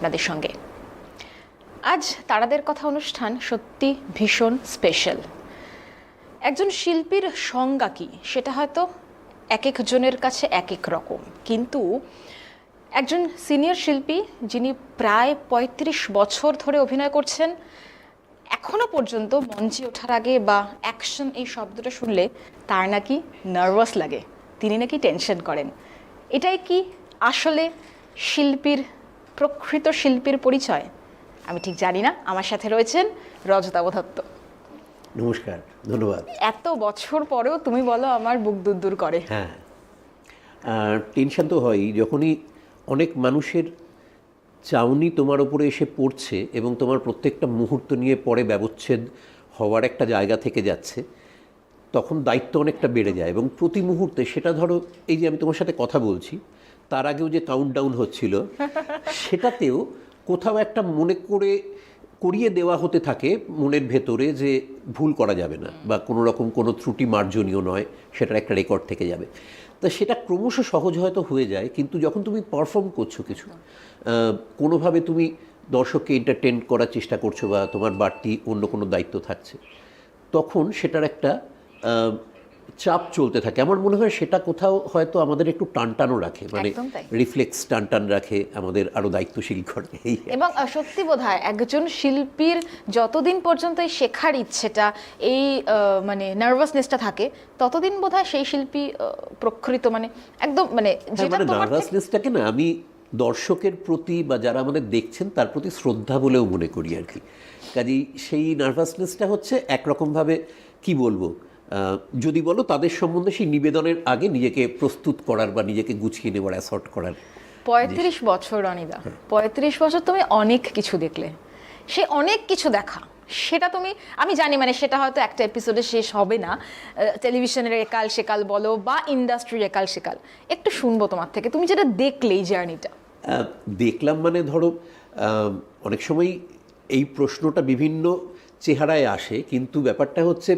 আপনাদের সঙ্গে। আজ তারাদের কথা অনুষ্ঠান সত্যি ভীষণ স্পেশাল একজন শিল্পীর সংজ্ঞা কি? সেটা হয়তো এক একজনের কাছে এক এক রকম। কিন্তু একজন সিনিয়র শিল্পী যিনি প্রায় ৩৫ বছর ধরে অভিনয় করছেন, এখনও পর্যন্ত মঞ্চে ওঠার আগে বা অ্যাকশন এই শব্দটা শুনলে তার নাকি নার্ভাস লাগে। তিনি নাকি টেনশন করেন। এটাই কি আসলে শিল্পীর প্রকৃত শিল্পীর পরিচয়। আমি ঠিক জানি না আমার সাথে রয়েছেন রজতাব দত্ত। নমস্কার ধন্যবাদ। এত বছর পরেও তুমি বলো আমার বুক দূর দূর করে। হ্যাঁ। টেনশন তো হয়ই যখনই অনেক মানুষের চাউনি তোমার ওপরে এসে পড়ছে এবং তোমার প্রত্যেকটা মুহূর্ত নিয়ে পরে ব্যবচ্ছেদ হওয়ার একটা জায়গা থেকে যাচ্ছে তখন দায়িত্ব অনেকটা বেড়ে যায় এবং প্রতি মুহূর্তে সেটা ধরো এই যে আমি তোমার সাথে কথা বলছি তার আগেও যে কাউন্ট ডাউন হচ্ছিল, সেটাতেও কোথাও একটা মনে করে, করিয়ে দেওয়া হতে থাকে মনের ভেতরে যে ভুল করা যাবে না বা কোনো রকম কোনো ত্রুটি মার্জনীয় নয়, সেটার একটা রেকর্ড থেকে যাবে। তা সেটা ক্রমশ সহজ হয়তো হয়ে যায়, কিন্তু যখন তুমি পারফর্ম করছ কিছু কোনোভাবে তুমি দর্শককে এন্টারটেন করার চেষ্টা করছ বা তোমার বাড়তি অন্য কোনো দায়িত্ব থাকছে, তখন সেটার একটা চাপ চলতে থাকে। আমার মনে হয় সেটা কোথাও হয়তো আমাদের একটু টানটানও রাখে মানে রিফ্লেক্স টানটান রাখে আমাদের আরও দায়িত্বশীল করে এবং সত্যি বোধ হয় একজন শিল্পীর যতদিন পর্যন্ত এই শেখার ইচ্ছেটা এই মানে নার্ভাসনেসটা থাকে ততদিন বোধ হয় সেই শিল্পী প্রকৃত মানে একদম মানে হ্যাঁ, যেটা মানে নার্ভাসনেসটাকে না আমি দর্শকের প্রতি বা যারা আমাদের দেখছেন তার প্রতি শ্রদ্ধা বলেও মনে করি আর কি। কাজেই সেই নার্ভাসনেসটা হচ্ছে একরকমভাবে কি বলব যদি বলো তাদের সম্বন্ধে সেই নিবেদনের আগে নিজেকে প্রস্তুত করার বা নিজেকে গুছিয়ে নেওয়ার অ্যাসর্ট করার পঁয়ত্রিশ বছর অনিদা পঁয়ত্রিশ বছর তুমি অনেক কিছু দেখলে। সে অনেক কিছু দেখা। সেটা তুমি আমি জানি মানে সেটা হয়তো একটা এপিসোডে শেষ হবে না। টেলিভিশনের একাল সেকাল বলো বা ইন্ডাস্ট্রির একাল সেকাল। একটু শুনব তোমার থেকে। তুমি যেটা দেখলে এই জার্নিটা দেখলাম মানে ধরো অনেক সময় এই প্রশ্নটা বিভিন্ন চেহারায় আসে। কিন্তু ব্যাপারটা হচ্ছে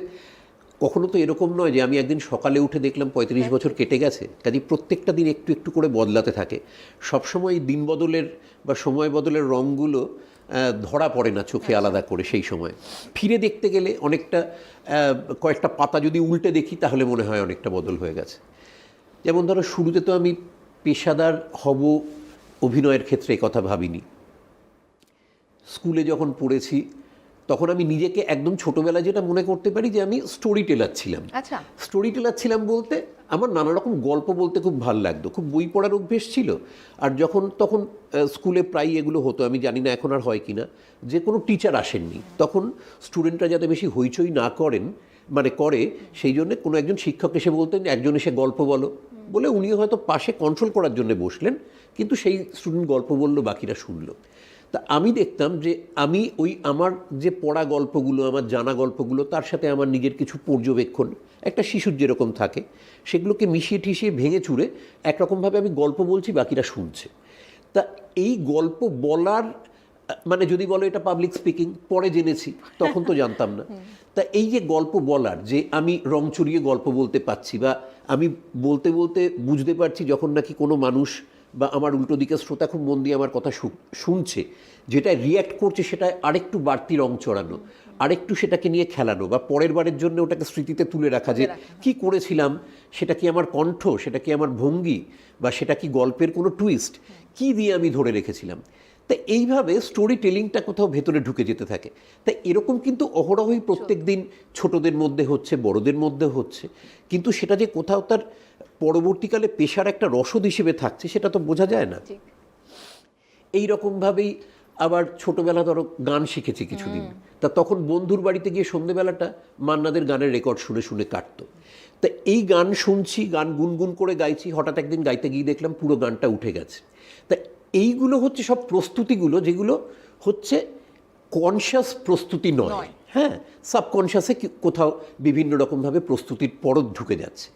কখনো তো এরকম নয় যে আমি একদিন সকালে উঠে দেখলাম পঁয়ত্রিশ বছর কেটে গেছে কাজে প্রত্যেকটা দিন একটু একটু করে বদলাতে থাকে। সবসময় দিন বদলের বা সময় বদলের রঙগুলো ধরা পড়ে না চোখে আলাদা করে সেই সময়। ফিরে দেখতে গেলে অনেকটা কয়েকটা পাতা যদি উল্টে দেখি তাহলে মনে হয় অনেকটা বদল হয়ে গেছে। যেমন ধরো শুরুতে তো আমি পেশাদার হব অভিনয়ের ক্ষেত্রে কথা ভাবিনি। স্কুলে যখন পড়েছি তখন আমি নিজেকে একদম ছোটবেলায় যেটা মনে করতে পারি যে আমি স্টোরি টেলার ছিলাম। আচ্ছা। স্টোরি টেলার ছিলাম বলতে আমার নানা রকম গল্প বলতে খুব ভালো লাগতো খুব বই পড়ার অভ্যেস ছিল। আর যখন তখন স্কুলে প্রায় এগুলো হতো আমি জানি না এখন আর হয় কি না যে কোনো টিচার আসেননি। তখন স্টুডেন্টরা যাতে বেশি হইচই না করেন মানে করে সেই জন্য কোনো একজন শিক্ষক এসে বলতেন একজন এসে গল্প বলো। বলে উনিও হয়তো পাশে কন্ট্রোল করার জন্য বসলেন কিন্তু সেই স্টুডেন্ট গল্প বলল বাকিরা শুনলো। তা আমি দেখতাম যে আমি ওই আমার যে পড়া গল্পগুলো আমার জানা গল্পগুলো তার সাথে আমার নিজের কিছু পর্যবেক্ষণ একটা শিশুর যেরকম থাকে সেগুলোকে মিশিয়ে ঠিশিয়ে ভেঙে চুরে একরকমভাবে আমি গল্প বলছি বাকিরা শুনছে। তা এই গল্প বলার মানে যদি বলো এটা পাবলিক স্পিকিং পরে জেনেছি তখন তো জানতাম না। তা এই যে গল্প বলার যে আমি রং চড়িয়ে গল্প বলতে পারছি বা আমি বলতে বলতে বুঝতে পারছি যখন নাকি কোনো মানুষ বা আমার উল্টো দিকে শ্রোতা খুব মন দিয়ে আমার কথা শুনছে যেটা রিয়্যাক্ট করছে সেটা আরেকটু বাড়তি রং চড়ানো আরেকটু সেটাকে নিয়ে খেলানো বা পরের বারের জন্য ওটাকে স্মৃতিতে তুলে রাখা যে কি করেছিলাম সেটা কি আমার কণ্ঠ সেটা কি আমার ভঙ্গি বা সেটা কি গল্পের কোনো টুইস্ট কি দিয়ে আমি ধরে রেখেছিলাম? তা এইভাবে স্টোরি টেলিংটা কোথাও ভেতরে ঢুকে যেতে থাকে। তাই এরকম কিন্তু অহরহই প্রত্যেক দিন ছোটদের মধ্যে হচ্ছে বড়দের মধ্যে হচ্ছে কিন্তু সেটা যে কোথাও তার পরবর্তীকালে পেশার একটা রসদ হিসেবে থাকছে সেটা তো বোঝা যায় না। এই রকমভাবেই আবার ছোটবেলা ধরো গান শিখেছি কিছুদিন। তা তখন বন্ধুর বাড়িতে গিয়ে সন্ধেবেলাটা মান্নাদের গানের রেকর্ড শুনে শুনে কাটতো। তা এই গান শুনছি গান গুনগুন করে গাইছি হঠাৎ একদিন গাইতে গিয়ে দেখলাম পুরো গানটা উঠে গেছে। তা এইগুলো হচ্ছে সব প্রস্তুতিগুলো যেগুলো হচ্ছে কনশাস প্রস্তুতি নয়। হ্যাঁ সাবকনশাসে কোথাও বিভিন্ন রকমভাবে প্রস্তুতির পরত ঢুকে যাচ্ছে।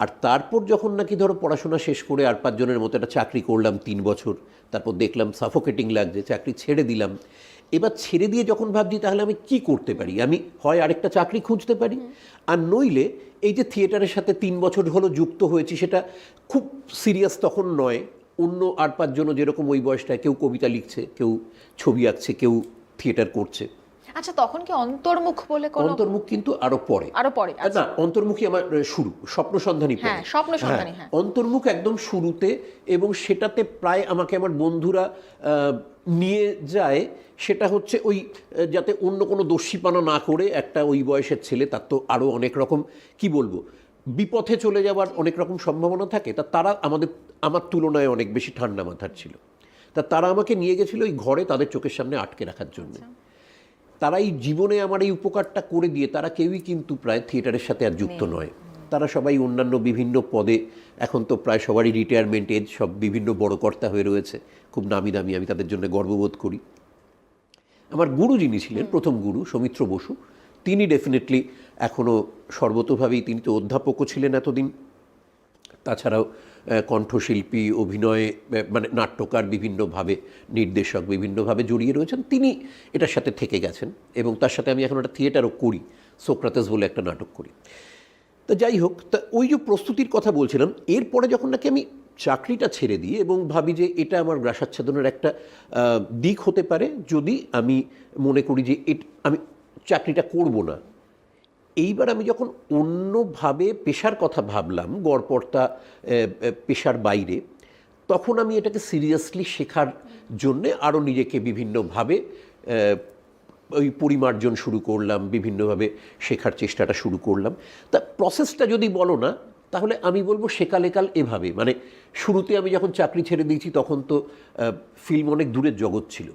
আর তারপর যখন নাকি ধরো পড়াশোনা শেষ করে আর পাঁচজনের মতো একটা চাকরি করলাম তিন বছর তারপর দেখলাম সাফোকেটিং লাগছে চাকরি ছেড়ে দিলাম। এবার ছেড়ে দিয়ে যখন ভাবছি তাহলে আমি কি করতে পারি? আমি হয় আরেকটা চাকরি খুঁজতে পারি? আর নইলে এই যে থিয়েটারের সাথে তিন বছর হলো যুক্ত হয়েছি সেটা খুব সিরিয়াস তখন নয়। অন্য আর পাঁচজনও যেরকম ওই বয়সটায় কেউ কবিতা লিখছে কেউ ছবি আঁকছে কেউ থিয়েটার করছে। আচ্ছা তখন কি অন্তর্মুখ বলে কোনো অন্তর্মুখ কিন্তু আরও পরে। আরও পরে আচ্ছা। না অন্তর্মুখী আমার শুরু স্বপ্ন সন্ধানী হ্যাঁ, স্বপ্ন সন্ধানী, হ্যাঁ। অন্তর্মুখ একদম শুরুতে এবং সেটাতে প্রায় আমাকে আমার বন্ধুরা নিয়ে যায় সেটা হচ্ছে ওই যাতে অন্য কোনো দস্যিপানা না করে একটা ওই বয়সের ছেলে তার তো আরও অনেক রকম কি বলব বিপথে চলে যাওয়ার অনেক রকম সম্ভাবনা থাকে তা তারা আমাদের আমার তুলনায় অনেক বেশি ঠান্ডা মাথার ছিল। তা তারা আমাকে নিয়ে গেছিল ওই ঘরে তাদের চোখের সামনে আটকে রাখার জন্য। তারা এই জীবনে আমার এই উপকারটা করে দিয়ে তারা কেউই কিন্তু প্রায় থিয়েটারের সাথে আর যুক্ত নয়। তারা সবাই অন্যান্য বিভিন্ন পদে এখন তো প্রায় সবারই রিটায়ারমেন্ট এজ সব বিভিন্ন বড় কর্তা হয়ে রয়েছে। খুব নামি দামি আমি তাদের জন্য গর্ববোধ করি। আমার গুরু যিনি ছিলেন প্রথম গুরু সৌমিত্র বসু তিনি ডেফিনেটলি এখনও সর্বতোভাবেই তিনি তো অধ্যাপকও ছিলেন এতদিন। তাছাড়াও কণ্ঠশিল্পী, অভিনয়ে মানে নাট্যকার বিভিন্নভাবে, নির্দেশক বিভিন্নভাবে জড়িয়ে রয়েছেন। তিনি এটার সাথে থেকে গেছেন এবং তার সাথে আমি এখন একটা থিয়েটারও করি, সোক্রাতেস বলে একটা নাটক করি। তা যাই হোক, তা ওই যে প্রস্তুতির কথা বলছিলাম, এরপরে যখন নাকি আমি চাকরিটা ছেড়ে দিই এবং ভাবি যে এটা আমার গ্রাসাচ্ছাদনের একটা দিক হতে পারে, যদি আমি মনে করি যে আমি চাকরিটা করব না এইবার আমি যখন অন্যভাবে পেশার কথা ভাবলাম গড়পড়তা পেশার বাইরে তখন আমি এটাকে সিরিয়াসলি শেখার জন্যে আরও নিজেকে বিভিন্নভাবে ওই পরিমার্জন শুরু করলাম বিভিন্নভাবে শেখার চেষ্টাটা শুরু করলাম। তা প্রসেসটা যদি বলো না তাহলে আমি বলব সেকালেকাল এভাবে। মানে শুরুতে আমি যখন চাকরি ছেড়ে দিয়েছি তখন তো ফিল্ম অনেক দূরের জগৎ ছিল।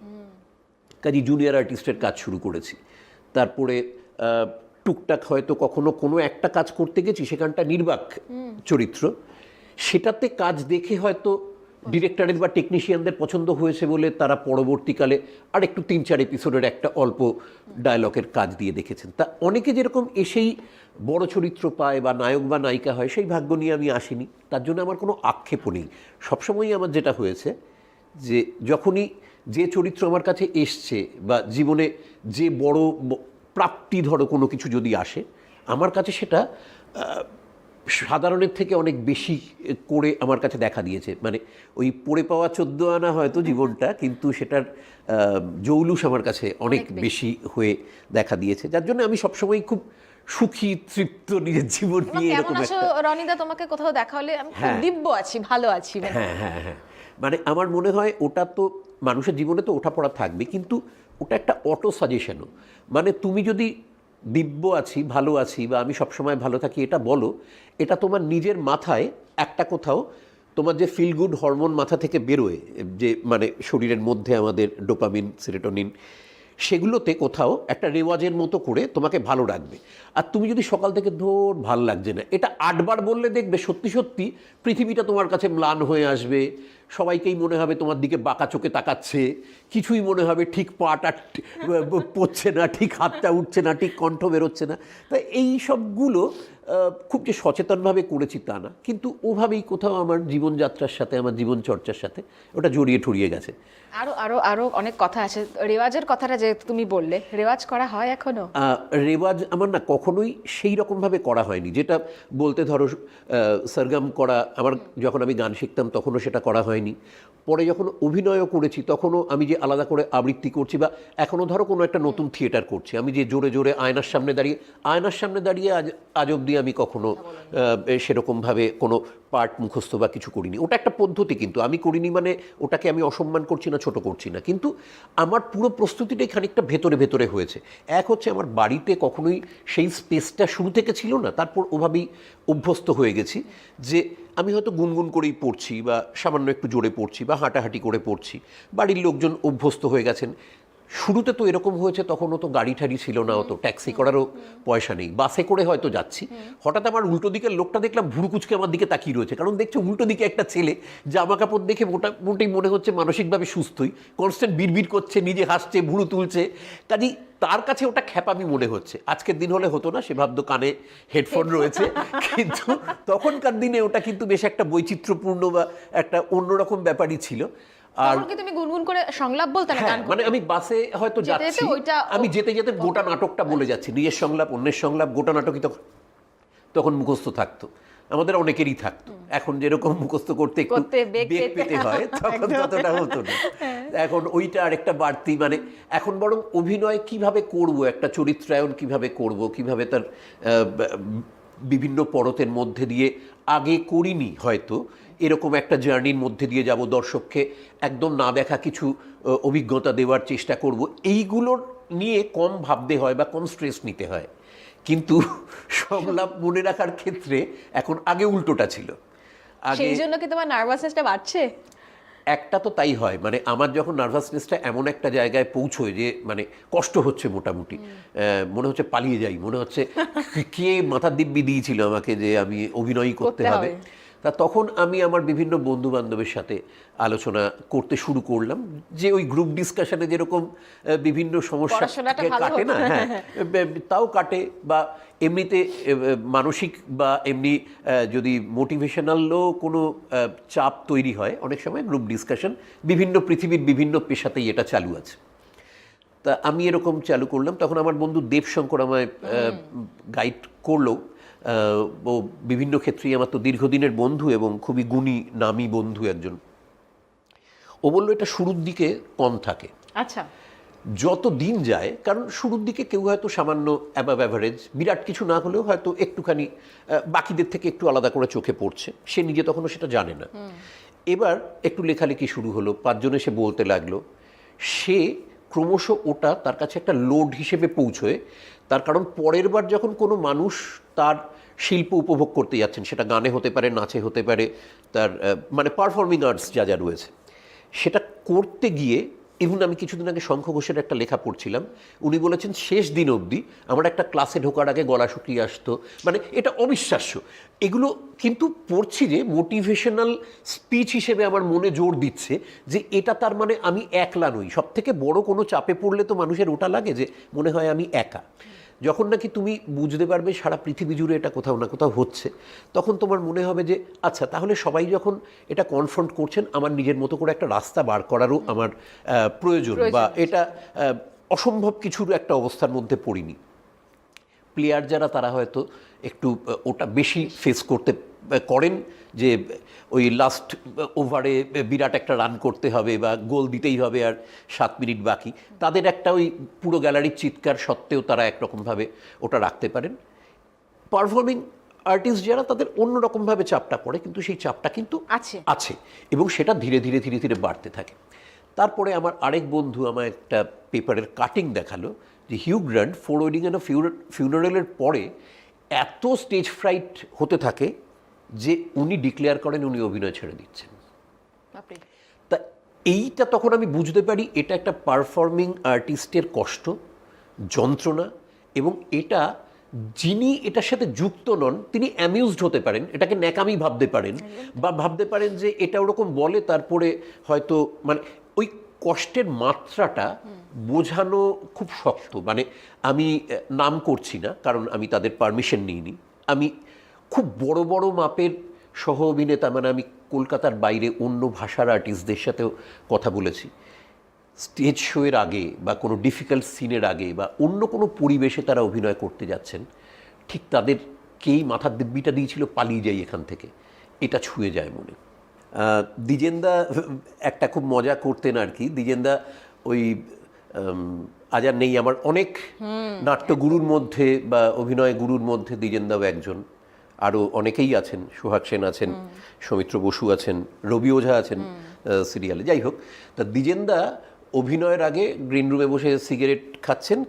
কাজী জুনিয়র আর্টিস্টের কাজ শুরু করেছি। তারপরে টুকটাক হয়তো কখনো কোনো একটা কাজ করতে গেছি সেখানটা নির্বাক চরিত্র। সেটাতে কাজ দেখে হয়তো ডিরেক্টরের বা টেকনিশিয়ানদের পছন্দ হয়েছে বলে তারা পরবর্তীকালে আর একটু তিন চার এপিসোডের একটা অল্প ডায়লগের কাজ দিয়ে দেখেছেন। তা অনেকে যেরকম এসেই বড় চরিত্র পায় বা নায়ক বা নায়িকা হয় সেই ভাগ্য নিয়ে আমি আসিনি। তার জন্য আমার কোনো আক্ষেপও নেই। সবসময়ই আমার যেটা হয়েছে যে যখনই যে চরিত্র আমার কাছে এসছে বা জীবনে যে বড় প্রাপ্তি ধরো কোনো কিছু যদি আসে আমার কাছে সেটা সাধারণের থেকে অনেক বেশি করে আমার কাছে দেখা দিয়েছে। মানে ওই পড়ে পাওয়া চোদ্দ আনা হয়তো জীবনটা কিন্তু সেটার জৌলুস আমার কাছে অনেক বেশি। হয়ে দেখা দিয়েছে যার জন্য আমি সবসময় খুব সুখী তৃপ্ত নিজের জীবন নিয়ে এরকম একটা রনিদা? তোমাকে কোথাও দেখা হলে আমি হ্যাঁ। দিব্য আছি ভালো আছি। হ্যাঁ হ্যাঁ হ্যাঁ। মানে আমার মনে হয় ওটা তো মানুষের জীবনে তো ওঠা পড়া থাকবে কিন্তু ওটা একটা অটো সাজেশনও মানে তুমি যদি দিব্য আছি, ভালো আছি বা আমি সবসময় ভালো থাকি, এটা বলো, এটা তোমার নিজের মাথায় একটা কোথাও তোমার যে ফিল গুড হরমোন মাথা থেকে বেরোয়, যে মানে শরীরের মধ্যে আমাদের ডোপামিন সেরেটোনিন সেগুলোতে কোথাও একটা রেওয়াজের মতো করে তোমাকে ভালো রাখবে। আর তুমি যদি সকাল থেকে ধর, ভালো লাগছে না। এটা আটবার বললে দেখবে সত্যি সত্যি পৃথিবীটা তোমার কাছে ম্লান হয়ে আসবে। সবাইকেই মনে হবে তোমার দিকে বাঁকা চোখে তাকাচ্ছে। কিছুই মনে হবে ঠিক পাটা পড়ছে না, ঠিক হাতটা উঠছে না, ঠিক কণ্ঠ বেরোচ্ছে না। তা এই সবগুলো খুব যে সচেতনভাবে করেছি তা না। কিন্তু ওভাবেই কোথাও আমার জীবনযাত্রার সাথে আমার জীবন চর্চার সাথে ওটা জড়িয়ে ঠুরিয়ে গেছে। আরও আরও আরও অনেক কথা আছে। রেওয়াজের কথাটা যে তুমি বললে রেওয়াজ করা হয় এখনও রেওয়াজ আমার না কখনোই সেই রকমভাবে করা হয়নি। যেটা বলতে ধরো সরগম করা আমার যখন আমি গান শিখতাম তখনও সেটা করা হয়নি। পরে যখন অভিনয়ও করেছি, তখনও আমি যে আলাদা করে আবৃত্তি করছি বা এখনও ধরো কোনো একটা নতুন থিয়েটার করছি, আমি যে জোরে জোরে আয়নার সামনে দাঁড়িয়ে, আয়নার সামনে দাঁড়িয়ে আজ আজ অবধি আমি কখনো সেরকমভাবে কোনো পার্ট মুখস্থ বা কিছু করিনি। ওটা একটা পদ্ধতি কিন্তু। আমি করিনি মানে ওটাকে আমি অসম্মান করছি না, ছোট করছি না। কিন্তু আমার পুরো প্রস্তুতিটাই খানিকটা ভেতরে ভেতরে হয়েছে। এক হচ্ছে আমার বাড়িতে কখনোই সেই স্পেসটা শুরু থেকে ছিল না, তারপর ওভাবেই অভ্যস্ত হয়ে গেছি যে আমি হয়তো গুনগুন করেই পড়ছি বা সামান্য একটু জোরে পড়ছি বা হাঁটাহাঁটি করে পড়ছি। বাড়ির লোকজন অভ্যস্ত হয়ে গেছেন। শুরুতে তো এরকম হয়েছে, তখনও তো গাড়ি ঠাড়ি ছিল না অত, ট্যাক্সি করারও পয়সা নেই। বাসে করে হয়তো যাচ্ছি। হঠাৎ আমার উল্টো দিকের লোকটা দেখলাম ভুরু কুচকে আমার দিকে তাকিয়ে রয়েছে, কারণ দেখছে উল্টো দিকে একটা ছেলে জামা কাপড় দেখে মোটামুটি মনে হচ্ছে মানসিকভাবে সুস্থই কনস্ট্যান্ট বিড়বিড় করছে, নিজে হাসছে, ভুরু তুলছে। কাজেই তার কাছে ওটা খ্যাপামি মনে হচ্ছে। আজকের দিন হলে হতো না, সে ভাবতো কানে হেডফোন রয়েছে, কিন্তু তখনকার দিনে ওটা কিন্তু বেশ একটা বৈচিত্র্যপূর্ণ বা একটা অন্যরকম ব্যাপারই ছিল। আর কি তুমি গুনগুন করে সংলাপ বলতে না হ্যাঁ গান মানে আমি বাসে হয়তো যেতে যেতে যাচ্ছি। আমি যেতে যেতে গোটা নাটকটা বলে যাচ্ছি। নিজের সংলাপ অন্যের সংলাপ গোটা নাটকই তখন তখন মুখস্থ থাকতো। আমাদের অনেকেরই থাকতো। এখন যেরকম মুখস্থ করতে একটু বেগ পেতে হয় তখন ততটা হতো না। এখন ওইটা আরেকটা বাড়তি মানে এখন বরং অভিনয় কীভাবে করব একটা চরিত্রায়ন কীভাবে করব কীভাবে তার বিভিন্ন পরতের মধ্যে দিয়ে আগে করিনি হয়তো এরকম একটা জার্নির মধ্যে দিয়ে যাব দর্শককে একদম না দেখা কিছু অভিজ্ঞতা দেওয়ার চেষ্টা করব। এইগুলোর নিয়ে কম ভাবতে হয় বা কম স্ট্রেস নিতে হয়। কিন্তু সংলাপ মনে রাখার ক্ষেত্রে এখন আগে উল্টোটা ছিল। আগে সেই জন্য কি তোমার নার্ভাসনেসটা বাড়ছে? একটা তো তাই হয়। মানে আমার যখন নার্ভাসনেসটা এমন একটা জায়গায় পৌঁছয় যে মানে কষ্ট হচ্ছে মোটামুটি। আহ, মনে হচ্ছে পালিয়ে যাই। মনে হচ্ছে কে মাথার দিব্যি দিয়েছিল আমাকে যে আমি অভিনয় করতে হবে। তা তখন আমি আমার বিভিন্ন বন্ধু বান্ধবের সাথে আলোচনা করতে শুরু করলাম যে ওই গ্রুপ ডিসকাশনে যেরকম বিভিন্ন সমস্যা কাটে না। হ্যাঁ। তাও কাটে বা এমনিতে মানসিক বা এমনি যদি মোটিভেশনালও কোনো চাপ তৈরি হয় অনেক সময় গ্রুপ ডিসকাশন বিভিন্ন পৃথিবীর বিভিন্ন পেশাতেই এটা চালু আছে। তা আমি এরকম চালু করলাম তখন আমার বন্ধু দেবশঙ্কর আমায় গাইড করল। ও বিভিন্ন ক্ষেত্রেই আমার তো দীর্ঘদিনের বন্ধু এবং খুবই গুণী নামী বন্ধু একজন। ও বলল এটা শুরুর দিকে কম থাকে। আচ্ছা। যত দিন যায় কারণ শুরুর দিকে কেউ হয়তো সামান্য অ্যাবাভ অ্যাভারেজ বিরাট কিছু না হলেও হয়তো একটুখানি বাকিদের থেকে একটু আলাদা করে চোখে পড়ছে। সে নিজে তখনও সেটা জানে না। এবার একটু লেখালেখি শুরু হলো পাঁচজনে সে বলতে লাগল সে ক্রমশ ওটা তার কাছে একটা লোড হিসেবে পৌঁছয়। তার কারণ পরের বার যখন কোনো মানুষ তার শিল্প উপভোগ করতে যাচ্ছেন, সেটা গানে হতে পারে, নাচে হতে পারে, তার মানে পারফর্মিং আর্টস যা যা রয়েছে, সেটা করতে গিয়ে ইভেন আমি কিছুদিন আগে শঙ্খ ঘোষের একটা লেখা পড়ছিলাম। উনি বলেছেন, শেষ দিন অবধি আমার একটা ক্লাসে ঢোকার আগে গলা শুকিয়ে আসতো। মানে এটা অবিশ্বাস্য। এগুলো কিন্তু পড়ছি যে মোটিভেশনাল স্পিচ হিসেবে আমার মনে জোর দিচ্ছে যে এটা তার মানে আমি একলা নই। সব থেকে বড় কোনো চাপে পড়লে তো মানুষের ওটা লাগে যে মনে হয় আমি একা। যখন নাকি তুমি বুঝতে পারবে সারা পৃথিবী জুড়ে এটা কোথাও না কোথাও হচ্ছে তখন তোমার মনে হবে যে আচ্ছা তাহলে সবাই যখন এটা কনফ্রন্ট করছেন আমার নিজের মতো করে একটা রাস্তা বার করারও আমার প্রয়োজন বা এটা অসম্ভব কিছুর একটা অবস্থার মধ্যে পড়িনি। প্লেয়ার যারা তারা হয়তো একটু ওটা বেশি ফেস করতে করেন যে ওই লাস্ট ওভারে বিরাট একটা রান করতে হবে বা গোল দিতেই হবে আর সাত মিনিট বাকি। তাদের একটা ওই পুরো গ্যালারির চিৎকার সত্ত্বেও তারা একরকমভাবে ওটা রাখতে পারেন। পারফর্মিং আর্টিস্ট যারা তাদের অন্যরকমভাবে চাপটা পড়ে কিন্তু সেই চাপটা কিন্তু আছে। আছে এবং সেটা ধীরে ধীরে ধীরে ধীরে বাড়তে থাকে। তারপরে আমার আরেক বন্ধু আমার একটা পেপারের কাটিং দেখাল। যে Hugh Grant four wedding and ফিউনারেলের পরে এত স্টেজ ফ্রাইট হতে থাকে যে উনি ডিক্লেয়ার করেন উনি অভিনয় ছেড়ে দিচ্ছেন। তা এইটা তখন আমি বুঝতে পারি এটা একটা পারফর্মিং আর্টিস্টের কষ্ট যন্ত্রণা এবং এটা যিনি এটার সাথে যুক্ত নন তিনি অ্যামিউজড হতে পারেন এটাকে ন্যাকামি ভাবতে পারেন বা ভাবতে পারেন যে এটা ওরকম বলে তারপরে হয়তো মানে ওই কষ্টের মাত্রাটা বোঝানো খুব শক্ত। মানে আমি নাম করছি না, কারণ আমি তাদের পারমিশন নিইনি। আমি খুব বড় বড় মাপের সহ অভিনেতা মানে আমি কলকাতার বাইরে অন্য ভাষার আর্টিস্টদের সাথেও কথা বলেছি। স্টেজ শোয়ের আগে বা কোনো ডিফিকাল্ট সিনের আগে বা অন্য কোনো পরিবেশে তারা অভিনয় করতে যাচ্ছেন, ঠিক তাদের কেই মাথার দিব্যিটা দিয়েছিল, পালিয়ে যাই এখান থেকে। এটা ছুঁয়ে যায় মনে। দ্বিজেন্দা একটা খুব মজা করতেন আর কি। দ্বিজেন্দা ওই আজ আর নেই আমার অনেক নাট্যগুরুর মধ্যে বা অভিনয় গুরুর মধ্যে দ্বিজেন্দাও একজন। আরও অনেকেই আছেন সোহাগ সেন আছেন সৌমিত্র বসু আছেন রবি ওঝা আছেন সিরিয়ালে। যাই হোক তা দ্বিজেন্দা অভিনয়ের আগে গ্রিন রুমে বসে সিগারেট খাচ্ছেন।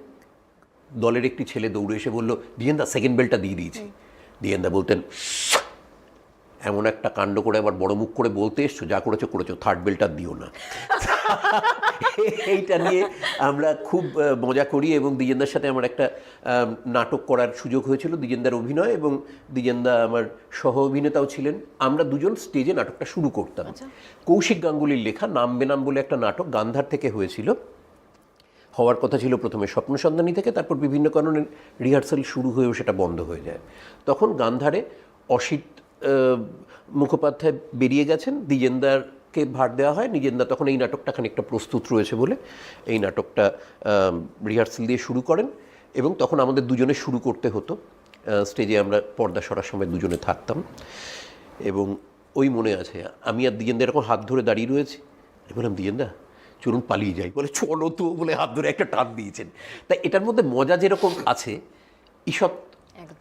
দলের একটি ছেলে দৌড়ে এসে বলল দ্বিজেন্দা সেকেন্ড বেলটা দিয়ে দিয়েছি। দ্বিজেন্দা বলতেন এমন একটা কাণ্ড করে আবার বড় মুখ করে বলতে এসছো যা করেছ করেছ। থার্ড বেলটা দিও না। এইটা নিয়ে আমরা খুব মজা করি এবং দ্বিজেন্দার সাথে আমার একটা নাটক করার সুযোগ হয়েছিল দ্বিজেন্দার অভিনয় এবং দ্বিজেন্দা আমার সহ অভিনেতাও ছিলেন। আমরা দুজন স্টেজে নাটকটা শুরু করতাম। কৌশিক গাঙ্গুলির লেখা নাম বেনাম বলে একটা নাটক গান্ধার থেকে হয়েছিল। হওয়ার কথা ছিল প্রথমে স্বপ্ন সন্ধানী থেকে তারপর বিভিন্ন কারণে রিহার্সাল শুরু হয়েও সেটা বন্ধ হয়ে যায়। তখন গান্ধারে অসিত মুখোপাধ্যায় বেরিয়ে গেছেন। দ্বিজেন্দারকে ভার দেওয়া হয়। নিজেন্দা তখন এই নাটকটা খানিকটা প্রস্তুত রয়েছে বলে এই নাটকটা রিহার্সেল দিয়ে শুরু করেন এবং তখন আমাদের দুজনে শুরু করতে হতো। স্টেজে আমরা পর্দা সরার সময় দুজনে থাকতাম এবং ওই মনে আছে, আমি আর দিজেন্দা এরকম হাত ধরে দাঁড়িয়ে রয়েছি। আমি বললাম দিজেন্দা চলুন পালিয়ে যাই। বলে, চলো তো, বলে হাত ধরে একটা টান দিয়েছেন। তাই এটার মধ্যে মজা যেরকম আছে একদম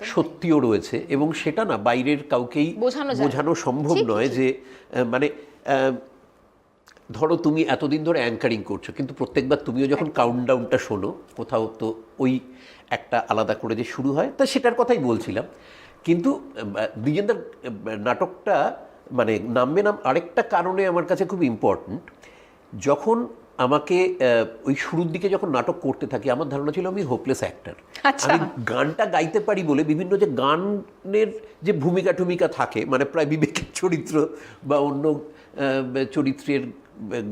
সত্যিও রয়েছে এবং সেটা না বাইরের কাউকেই বোঝানো সম্ভব নয় যে মানে ধরো তুমি এতদিন ধরে অ্যাঙ্কারিং করছ কিন্তু প্রত্যেকবার তুমিও যখন কাউন্টডাউনটা শোনো কোথাও তো ওই একটা আলাদা করে যে শুরু হয় তা সেটার কথাই বলছিলাম। কিন্তু দ্বিজেন্দার নাটকটা মানে নামবে নাম আরেকটা কারণে আমার কাছে খুব ইম্পর্ট্যান্ট যখন আমাকে ওই শুরুর দিকে যখন নাটক করতে থাকি আমার ধারণা ছিল আমি হোপলেস অ্যাক্টর আচ্ছা। আমি গানটা গাইতে পারি বলে বিভিন্ন যে গানের যে ভূমিকা টুমিকা থাকে মানে প্রায় বিবেকের চরিত্র বা অন্য চরিত্রের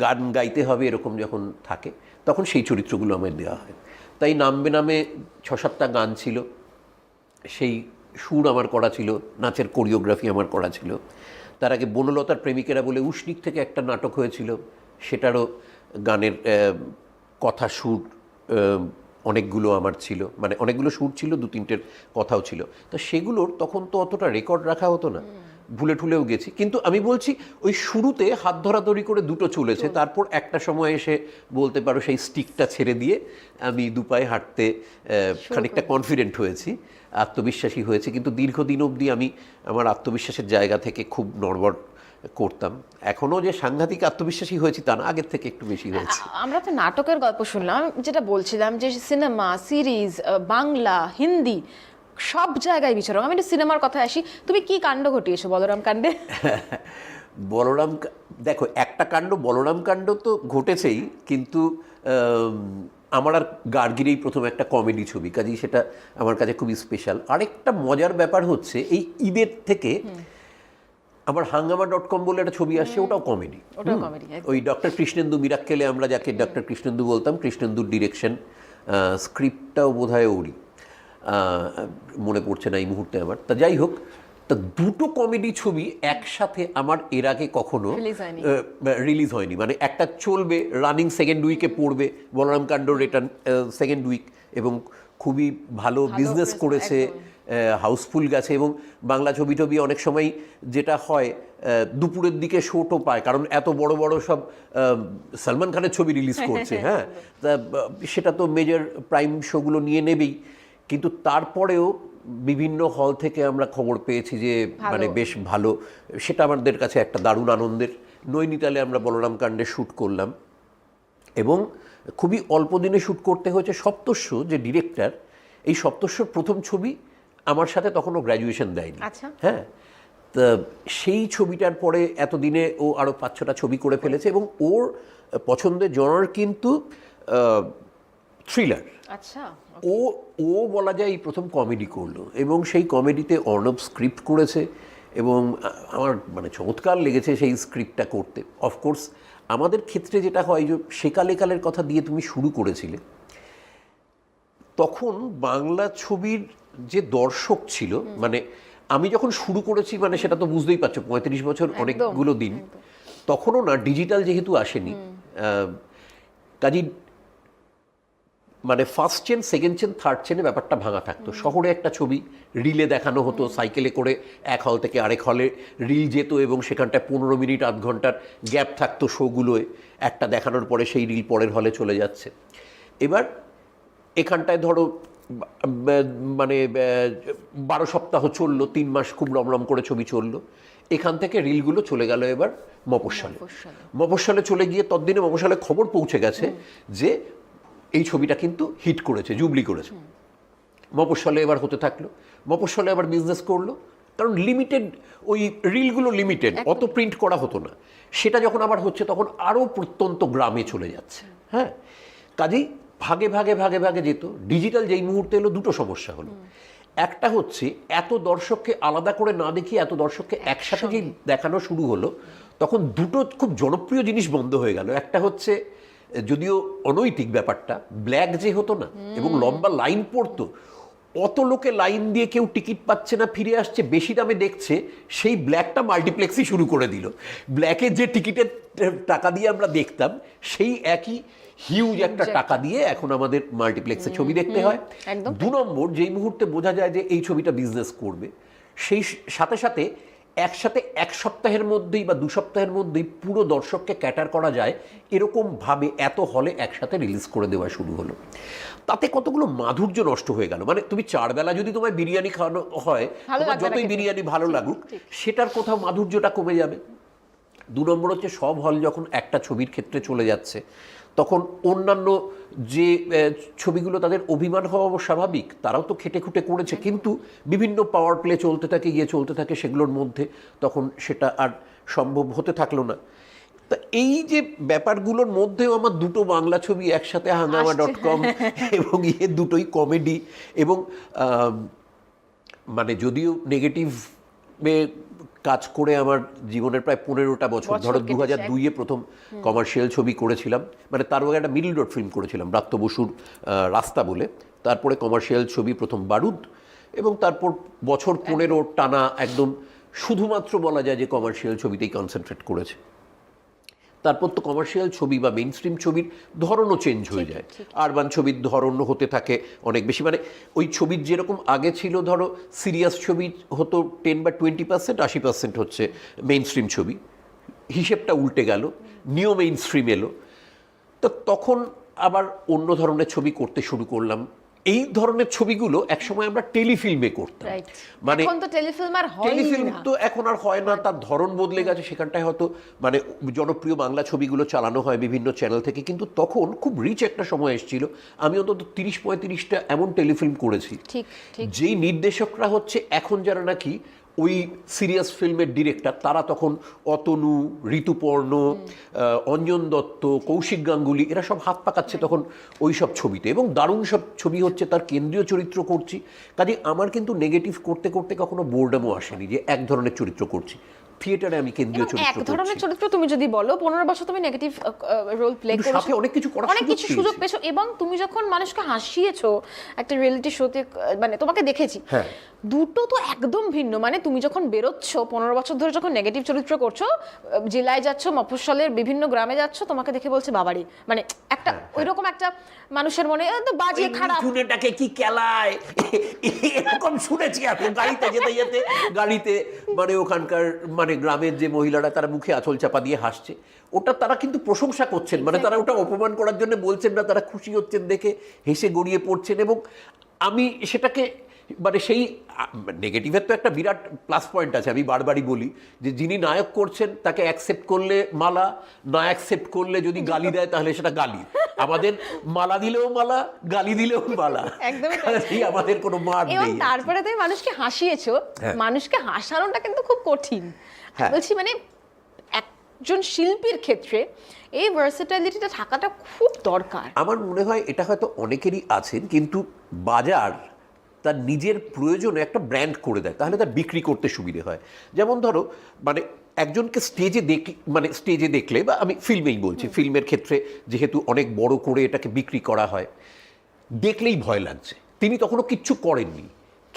গান গাইতে হবে এরকম যখন থাকে তখন সেই চরিত্রগুলো আমায় দেওয়া হয়। তাই নামবে নামে ছ সাতটা গান ছিল। সেই সুর আমার করা ছিল নাচের কোরিওগ্রাফি আমার করা ছিল। তার আগে বনলতার প্রেমিকেরা বলে উষ্ণিক থেকে একটা নাটক হয়েছিল সেটারও গানের কথা সুর অনেকগুলো আমার ছিল। মানে অনেকগুলো সুর ছিল দু তিনটের কথাও ছিল। তো সেগুলোর তখন তো অতটা রেকর্ড রাখা হতো না। ভুলে ঠুলেও গেছি। কিন্তু আমি বলছি ওই শুরুতে হাত ধরাধরি করে দুটো চলেছে। তারপর একটা সময় এসে বলতে পারো সেই স্টিকটা ছেড়ে দিয়ে আমি দুপায়ে হাঁটতে খানিকটা কনফিডেন্ট হয়েছি আত্মবিশ্বাসী হয়েছে। কিন্তু দীর্ঘদিন অবধি আমি আমার আত্মবিশ্বাসের জায়গা থেকে খুব নড়বড় করতাম। এখনও যে সাংঘাতিক আত্মবিশ্বাসী হয়েছি তা না আগের থেকে একটু বেশি হয়েছে। আমরা তো নাটকের গল্প শুনলাম। যেটা বলছিলাম যে সিনেমা সিরিজ বাংলা হিন্দি সব জায়গায় বিচরণ আমি একটু সিনেমার কথা আসি। তুমি কি কাণ্ড ঘটিয়েছো বলরাম কাণ্ডে? বলরাম দেখো একটা কাণ্ড বলরাম কাণ্ড তো ঘটেছেই কিন্তু আমার আর গার্গিরেই প্রথম একটা কমেডি ছবি। কাজেই সেটা আমার কাছে খুবই স্পেশাল আরেকটা মজার ব্যাপার হচ্ছে এই ঈদের থেকে আমার হাঙ্গামা ডট কম বলে একটা ছবি আসছে ওটাও কমেডি ওই ডক্টর কৃষ্ণেন্দু মিরাক্কেলে আমরা যাকে ডক্টর কৃষ্ণেন্দু বলতাম কৃষ্ণেন্দুর ডিরেকশন স্ক্রিপ্টটাও বোধ হয় ওরই। মনে পড়ছে না এই মুহূর্তে আমার। তা যাই হোক তা দুটো কমেডি ছবি একসাথে আমার এর আগে কখনো রিলিজ হয়নি। মানে একটা চলবে রানিং সেকেন্ড উইকে পড়বে বলরাম কাণ্ড রিটার্ন সেকেন্ড উইক এবং খুবই ভালো বিজনেস করেছে হাউসফুল গেছে এবং বাংলা ছবি টবি অনেক সময় যেটা হয় দুপুরের দিকে শোটও পায়। কারণ এত বড় বড় সব সালমান খানের ছবি রিলিজ করছে হ্যাঁ তা সেটা তো মেজর প্রাইম শোগুলো নিয়ে নেবেই। কিন্তু তারপরেও বিভিন্ন হল থেকে আমরা খবর পেয়েছি যে মানে বেশ ভালো। সেটা আমাদের কাছে একটা দারুণ আনন্দের। নৈনিতালে আমরা বলরাম কাণ্ডে শ্যুট করলাম। এবং খুবই অল্প দিনে শ্যুট করতে হয়েছে সপ্তস্য যে ডিরেক্টর এই সপ্তস্যর প্রথম ছবি আমার সাথে তখনও গ্র্যাজুয়েশন দেয়নি। আচ্ছা। হ্যাঁ? তা সেই ছবিটার পরে এতদিনে ও আরও পাঁচ ছটা ছবি করে ফেলেছে এবং ওর পছন্দের জনার কিন্তু থ্রিলার আচ্ছা ও ও বলা যায় এই প্রথম কমেডি করল এবং সেই কমেডিতে অর্ণব স্ক্রিপ্ট করেছে এবং আমার মানে চমৎকার লেগেছে সেই স্ক্রিপ্টটা করতে। অফকোর্স আমাদের ক্ষেত্রে যেটা হয় যে সেকালে কালের কথা দিয়ে তুমি শুরু করেছিলে তখন বাংলা ছবির যে দর্শক ছিল মানে আমি যখন শুরু করেছি মানে সেটা তো বুঝতেই পারছ পঁয়ত্রিশ বছর অনেকগুলো দিন তখনও না ডিজিটাল যেহেতু আসেনি কাজী মানে first chain second chain third চেনে ব্যাপারটা ভাঙা থাকতো। শহরে একটা ছবি রিলে দেখানো হতো সাইকেলে করে এক হল থেকে আরেক হলে রিল যেত এবং সেখানটায় পনেরো মিনিট আধ ঘণ্টার গ্যাপ থাকতো শোগুলোয়। একটা দেখানোর পরে সেই রিল পরের হলে চলে যাচ্ছে। এবার এখানটায় ধরো মানে বারো সপ্তাহ চলল তিন মাস খুব রমরম করে ছবি চলল। এখান থেকে রিলগুলো চলে গেল এবার মফস্বলে। মফস্বলে। চলে গিয়ে তদ্দিনে মফস্বলে খবর পৌঁছে গেছে যে এই ছবিটা কিন্তু হিট করেছে জুবলি করেছে। মফস্বলে এবার হতে থাকল। মফস্বলে আবার বিজনেস করল। কারণ লিমিটেড ওই রিলগুলো লিমিটেড অত প্রিন্ট করা হতো না। সেটা যখন আবার হচ্ছে তখন আরও প্রত্যন্ত গ্রামে চলে যাচ্ছে। হ্যাঁ? কাজেই ভাগে ভাগে ভাগে ভাগে যেত ডিজিটাল যেই মুহূর্তে এলো দুটো সমস্যা হলো। একটা হচ্ছে এত দর্শককে আলাদা করে না দেখিয়ে এত দর্শককে একসাথে যেই দেখানো শুরু হলো তখন দুটো খুব জনপ্রিয় জিনিস বন্ধ হয়ে গেল। একটা হচ্ছে যদিও অনৈতিক ব্যাপারটা ব্ল্যাক যে হতো না এবং লম্বা লাইন পড়তো অত লোকে লাইন দিয়ে কেউ টিকিট পাচ্ছে না ফিরে আসছে বেশি দামে দেখছে সেই ব্ল্যাকটা মাল্টিপ্লেক্সই শুরু করে দিল। ব্ল্যাকের যে টিকিটের টাকা দিয়ে আমরা দেখতাম সেই একই হিউজ একটা টাকা দিয়ে এখন আমাদের মাল্টিপ্লেক্সে ছবি দেখতে হয়। দু নম্বর যেই মুহূর্তে বোঝা যায় যে এই ছবিটা বিজনেস করবে সেই সাথে সাথে একসাথে এক সপ্তাহের মধ্যেই বা দু সপ্তাহের মধ্যেই পুরো দর্শককে ক্যাটার করা যায় এরকম ভাবে এত হলে একসাথে রিলিজ করে দেওয়া শুরু হলো। তাতে কতগুলো মাধুর্য নষ্ট হয়ে গেল? মানে তুমি চারবেলা যদি তোমায় বিরিয়ানি খাওয়ানো হয় তোমার যতই বিরিয়ানি ভালো লাগুক সেটার কোথাও মাধুর্যটা কমে যাবে। দু নম্বর হচ্ছে সব হল যখন একটা ছবির ক্ষেত্রে চলে যাচ্ছে তখন অন্যান্য যে ছবিগুলো তাদের অভিমান হওয়া স্বাভাবিক তারাও তো খেটে খুঁটে করেছে। কিন্তু বিভিন্ন পাওয়ার প্লে চলতে থাকে গিয়ে চলতে থাকে সেগুলোর মধ্যে তখন সেটা আর সম্ভব হতে থাকল না। তা এই যে ব্যাপারগুলোর মধ্যেও আমার দুটো বাংলা ছবি একসাথে হাঙ্গামা ডট কম এবং ইয়ে দুটোই কমেডি এবং মানে যদিও নেগেটিভ কাজ করে আমার জীবনের প্রায় পনেরোটা বছর ধরো দু হাজার দুইয়ে প্রথম কমার্শিয়াল ছবি করেছিলাম। মানে তার আগে একটা মিডল রোড ফিল্ম করেছিলাম ব্রাত্য বসুর রাস্তা বলে। তারপরে কমার্শিয়াল ছবি প্রথম বারুদ এবং তারপর বছর পনেরো টানা একদম শুধুমাত্র বলা যায় যে কমার্শিয়াল ছবিতেই কনসেন্ট্রেট করেছে। তারপর তো কমার্শিয়াল ছবি বা মেইন স্ট্রিম ছবির ধরনও চেঞ্জ হয়ে যায়। আরবান ছবির ধরন হতে থাকে অনেক বেশি। মানে ওই ছবির যেরকম আগে ছিল ধরো সিরিয়াস ছবি হতো টেন বা টোয়েন্টি পার্সেন্ট আশি পার্সেন্ট হচ্ছে মেইন স্ট্রিম ছবি। হিসেবটা উল্টে গেল নিও মেইন স্ট্রিম এলো। তো তখন আবার অন্য ধরনের ছবি করতে শুরু করলাম। এই ধরনের ছবিগুলো একসময় আমরা টেলিফিল্মে করতাম। মানে এখন তো টেলিফিল্ম আর হয় টেলিফিল্ম তো এখন আর হয় না তার ধরন বদলে গেছে সেখানটায় হয়তো মানে জনপ্রিয় বাংলা ছবিগুলো চালানো হয় বিভিন্ন চ্যানেল থেকে কিন্তু তখন খুব রিচ একটা সময় এসেছিল। আমি অন্তত তিরিশ পঁয়ত্রিশটা এমন টেলিফিল্ম করেছি। ঠিক ঠিক। যেই নির্দেশকরা হচ্ছে এখন যারা নাকি ওই সিরিয়াস ফিল্মের ডিরেক্টর, তারা তখন অতনু, ঋতুপর্ণ অঞ্জন দত্ত, কৌশিক গাঙ্গুলি, এরা সব হাত পাকাচ্ছে তখন ওই সব ছবিতে। এবং দারুণ সব ছবি হচ্ছে তার কেন্দ্রীয় চরিত্র করছি। কাজে আমার কিন্তু নেগেটিভ করতে করতে কখনো বোর্ডামও আসেনি যে এক ধরনের চরিত্র করছি। থিয়েটারে আমি কেন্দ্রীয় এবং এক ধরনের চরিত্র তুমি যদি বলো পনেরো বছর তুমি নেগেটিভ রোল প্লে করেছ। অনেক কিছু করার অনেক কিছু সুযোগ পেয়েছ। এবং তুমি যখন মানুষকে হাসিয়েছো একটা রিয়েলিটি শোতে মানে তোমাকে দেখেছি হ্যাঁ। দুটো তো একদম ভিন্ন। মানে তুমি যখন বেরোচ্ছ পনেরো বছর ধরে যখন নেগেটিভ চরিত্র করছ জেলায় যাচ্ছ মফস্বলের বিভিন্ন গ্রামে যাচ্ছ তোমাকে দেখে বলছে বাবারি! মানে একটা ওইরকম একটা মানুষের মনে বাজে খারাপ। চুনেটাকে কি কেলায় এরকম শুনেছি এখন গাড়িতে যেতে যেতে গাড়িতে মানে ওখানকার মানে গ্রামের যে মহিলারা তারা মুখে আঁচল চাপা দিয়ে হাসছে ওটা তারা কিন্তু প্রশংসা করছেন। মানে তারা ওটা অপমান করার জন্য বলছেন না তারা খুশি হচ্ছেন দেখে হেসে গড়িয়ে পড়ছেন। এবং আমি সেটাকে মানে সেই নেগেটিভের তো একটা বিরাট প্লাস পয়েন্ট আছে আমি বারবারই বলি যে যিনি নায়ক করছেন তাকে অ্যাকসেপ্ট করলে মালা না অ্যাকসেপ্ট করলে যদি গালি দেয় তাহলে সেটা গালি। আমাদের মালা দিলেও মালা গালি দিলেও মালা। একদমই আমাদের কোনো মার নেই তারপরে তুমি মানুষকে হাসিয়েছো হ্যাঁ। মানুষকে হাসানোটা কিন্তু খুব কঠিন। হ্যাঁ। বলছি মানে একজন শিল্পীর ক্ষেত্রে এই ভার্সিটালিটিটা থাকাটা খুব দরকার। আমার মনে হয় এটা হয়তো অনেকেরই আছেন কিন্তু বাজার তার নিজের প্রয়োজনে একটা ব্র্যান্ড করে দেয় তাহলে তার বিক্রি করতে সুবিধে হয়। যেমন ধরো মানে একজনকে স্টেজে দেখ মানে স্টেজে দেখলে বা আমি ফিল্মেই বলছি ফিল্মের ক্ষেত্রে যেহেতু অনেক বড় করে এটাকে বিক্রি করা হয় দেখলেই ভয় লাগছে। তিনি তখনও কিচ্ছু করেননি।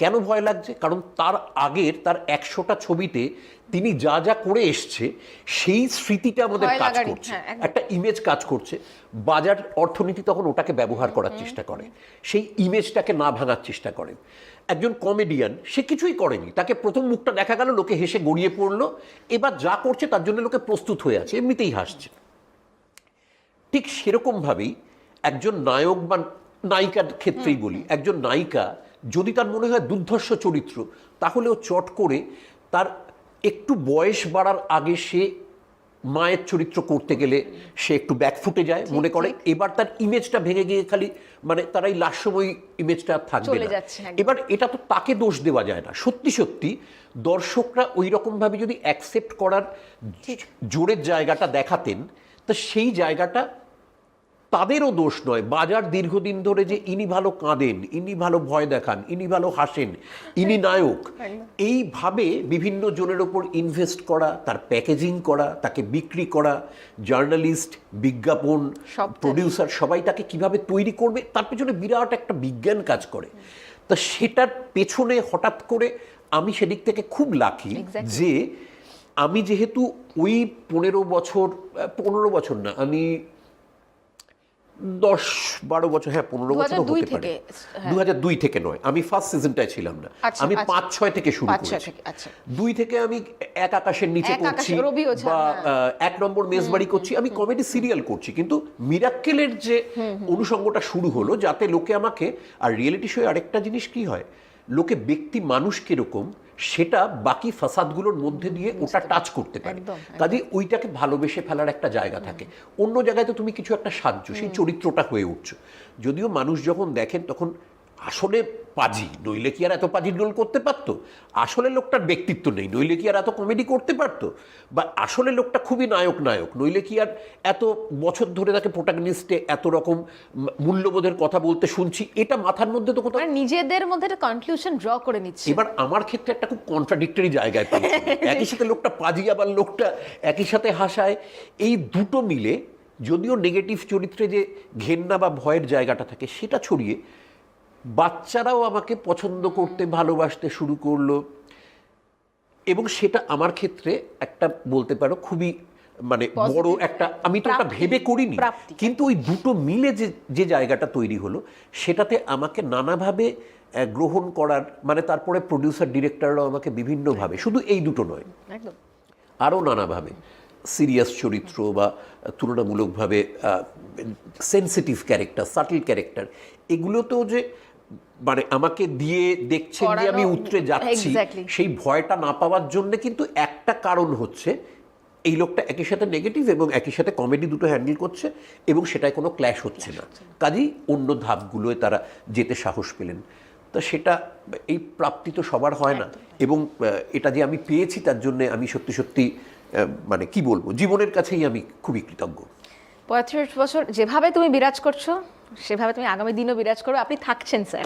কেন ভয় লাগছে? কারণ তার আগের তার একশোটা ছবিতে তিনি যা যা করে এসছে সেই স্মৃতিটা আমাদের কাজ করছে। হ্যাঁ, একটা ইমেজ কাজ করছে। বাজার অর্থনীতি তখন ওটাকে ব্যবহার করার চেষ্টা করে। সেই ইমেজটাকে না ভাঙার চেষ্টা করেন একজন কমেডিয়ান সে কিছুই করেনি। তাকে প্রথম মুখটা দেখা গেল লোকে হেসে গড়িয়ে পড়ল। এবার যা করছে তার জন্য লোকে প্রস্তুত হয়ে আছে এমনিতেই হাসছে। ঠিক সেরকমভাবেই একজন নায়ক বা নায়িকার ক্ষেত্রেই বলি একজন নায়িকা যদি তার মনে হয় দুর্ধর্ষ চরিত্র তাহলে ও চট করে তার একটু বয়স বাড়ার আগে সে মায়ের চরিত্র করতে গেলে সে একটু ব্যাকফুটে যায় মনে করে। এবার তার ইমেজটা ভেঙে গিয়ে খালি মানে তার এই লাস্যময়ী ইমেজটা থাকবে না। এবার এটা তো তাকে দোষ দেওয়া যায় না। সত্যি সত্যি দর্শকরা ওই রকমভাবে যদি অ্যাকসেপ্ট করার জোরের জায়গাটা দেখাতেন তা সেই জায়গাটা তাদেরও দোষ নয়। বাজার দীর্ঘদিন ধরে যে ইনি ভালো কাঁদেন ইনি ভালো ভয় দেখান ইনি ভালো হাসেন ইনি নায়ক এইভাবে বিভিন্ন জনের ওপর ইনভেস্ট করা তার প্যাকেজিং করা তাকে বিক্রি করা জার্নালিস্ট বিজ্ঞাপন সব প্রডিউসার সবাই তাকে কীভাবে তৈরি করবে তার পেছনে বিরাট একটা বিজ্ঞান কাজ করে। তা সেটার পেছনে হঠাৎ করে আমি সেদিক থেকে খুব লাকি যে আমি যেহেতু ওই পনেরো বছর পনেরো বছর না আমি দশ বারো বছর হ্যাঁ পনেরো বছর 2002 হতে পারে। হ্যাঁ। দু হাজার দুই থেকে নয়। আমি ফার্স্ট সিজনটায় ছিলাম না। আচ্ছা, আমি আচ্ছা। পাঁচ ছয় থেকে শুরু করেছি। আচ্ছা। দুই থেকে আমি এক আকাশের নিচে করছি বা হ্যাঁ। এক নম্বর মেজবাড়ি করছি। আমি কমেডি সিরিয়াল করছি। কিন্তু মিরাক্কেলের যে অনুষঙ্গটা শুরু হলো যাতে লোকে আমাকে আর রিয়েলিটি শো আরেকটা জিনিস কি হয়? লোকে ব্যক্তি মানুষ কীরকম সেটা বাকি ফাসাদগুলোর মধ্যে দিয়ে ওটা টাচ করতে পারে। কাজে ওইটাকে ভালোবেসে ফেলার একটা জায়গা থাকে। অন্য জায়গায় তো তুমি কিছু একটা সাহায্য সেই চরিত্রটা হয়ে উঠছো। যদিও মানুষ যখন দেখেন তখন আসলে পাজি নইলে কি আর এত পাজির রোল করতে পারতো? আসলে লোকটার ব্যক্তিত্ব নেই নইলে কি আর এত কমেডি করতে পারতো? বা আসলে লোকটা খুবই নায়ক নায়ক নইলে কি আর এত বছর ধরে তাকে প্রোটাগনিস্টে এত রকম মূল্যবোধের কথা বলতে শুনছি? এটা মাথার মধ্যে তো কোথাও মানে নিজেদের মধ্যে একটা কনক্লুশন ড্র করে নিচ্ছে। এবার আমার ক্ষেত্রে একটা খুব কন্ট্রাডিক্টরি জায়গায় পেয়েছি একই সাথে লোকটা পাজি আবার লোকটা একই সাথে হাসায়। এই দুটো মিলে যদিও নেগেটিভ চরিত্রে যে ঘেন্না বা ভয়ের জায়গাটা থাকে সেটা ছড়িয়ে বাচ্চারাও আমাকে পছন্দ করতে ভালোবাসতে শুরু করল। এবং সেটা আমার ক্ষেত্রে একটা বলতে পারো খুবই মানে বড় একটা আমি তো ওটা ভেবে করিনি। কিন্তু ওই দুটো মিলে যে যে জায়গাটা তৈরি হলো সেটাতে আমাকে নানাভাবে গ্রহণ করার মানে তারপরে প্রডিউসার ডিরেক্টররাও আমাকে বিভিন্নভাবে শুধু এই দুটো নয় একদম। আরও নানাভাবে সিরিয়াস চরিত্র বা তুলনামূলকভাবে সেন্সিটিভ ক্যারেক্টার সাটল ক্যারেক্টার এগুলোতেও যে মানে আমাকে দিয়ে দেখছে যে আমি উতরে যাচ্ছি সেই ভয়টা না পাওয়ার জন্য কিন্তু একটা কারণ হচ্ছে এই লোকটা একই সাথে নেগেটিভ এবং একই সাথে কমেডি দুটো হ্যান্ডেল করছে এবং সেটায় কোনো ক্ল্যাশ হচ্ছে না। কাজেই অন্য ধাপগুলোয় তারা যেতে সাহস পেলেন। তা সেটা এই প্রাপ্তি তো সবার হয় না। এবং এটা যে আমি পেয়েছি তার জন্য আমি সত্যি সত্যি মানে কি বলব জীবনের কাছেই আমি খুবই কৃতজ্ঞ। পঁয়ত্রিশ বছর যেভাবে তুমি বিরাজ করছ সেভাবে তুমি আগামী দিনও বিরাজ করো আপনি থাকছেন স্যার।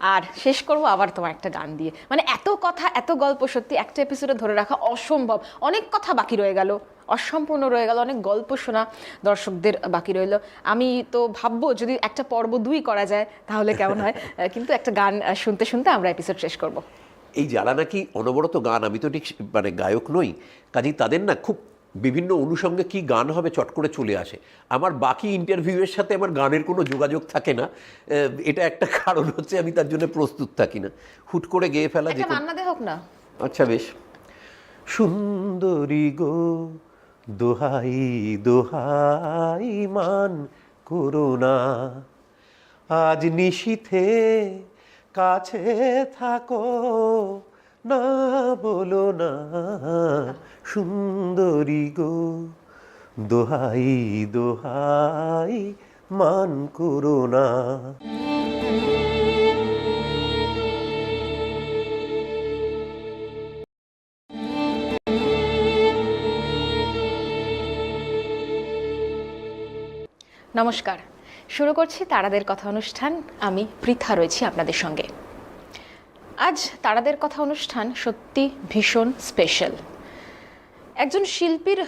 আর শেষ করব আবার তোমার একটা গান দিয়ে। মানে এত কথা এত গল্প সত্যি একটা এপিসোডে ধরে রাখা অসম্ভব। অনেক কথা বাকি রয়ে গেল অসম্পূর্ণ রয়ে গেল অনেক গল্প শোনা দর্শকদের বাকি রইল। আমি তো ভাববো যদি একটা পর্ব দুই করা যায় তাহলে কেমন হয়? কিন্তু একটা গান শুনতে শুনতে আমরা এপিসোড শেষ করব। এই যারা নাকি অনবরত গান আমি তো ঠিক মানে গায়ক নই কাজেই তাদের না খুব বিভিন্ন অনুষঙ্গে কি গান হবে চট করে চলে আসে। আমার বাকি ইন্টারভিউয়ের সাথে আমার গানের কোনো যোগাযোগ থাকে না। এটা একটা কারণ হচ্ছে আমি তার জন্য প্রস্তুত থাকি না। হুট করে গেয়ে ফেলা যে হোক না। আচ্ছা বেশ। সুন্দরী গো দোহাই দোহাই মান করোনা আজ নিশীথে কাছে থাকো না বলো না, সুন্দরী গো, দোহাই দোহাই, মান করোনা নমস্কার, শুরু করছি তারাদের কথা অনুষ্ঠান। আমি পৃথা রয়েছি আপনাদের সঙ্গে। আজ তারাদের কথা অনুষ্ঠান সত্যি ভীষণ স্পেশাল একজন শিল্পীর